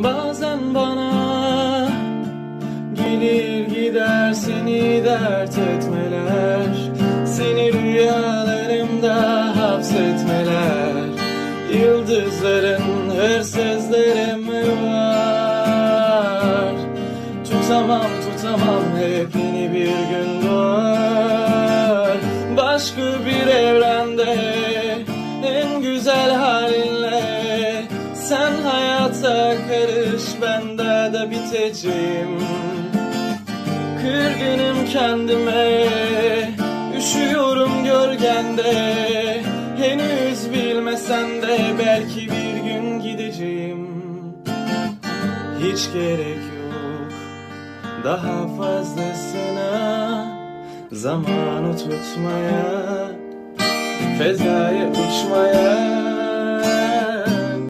Bazen bana gelir gider seni dert etmeler. Seni rüyalarımda hapsetmeler. Yıldızların hırsızları mı var. Tutamam tutamam hep yeni bir gün doğar. Başka bir evrende en güzel halinle Sen hayata karış ben de de biteceğim Kırgınım kendime Üşüyorum gölgende. Henüz bilmesen de belki bir gün gideceğim. Hiç gerek yok daha fazlasına Zamanı tutmaya Fezaya uçmaya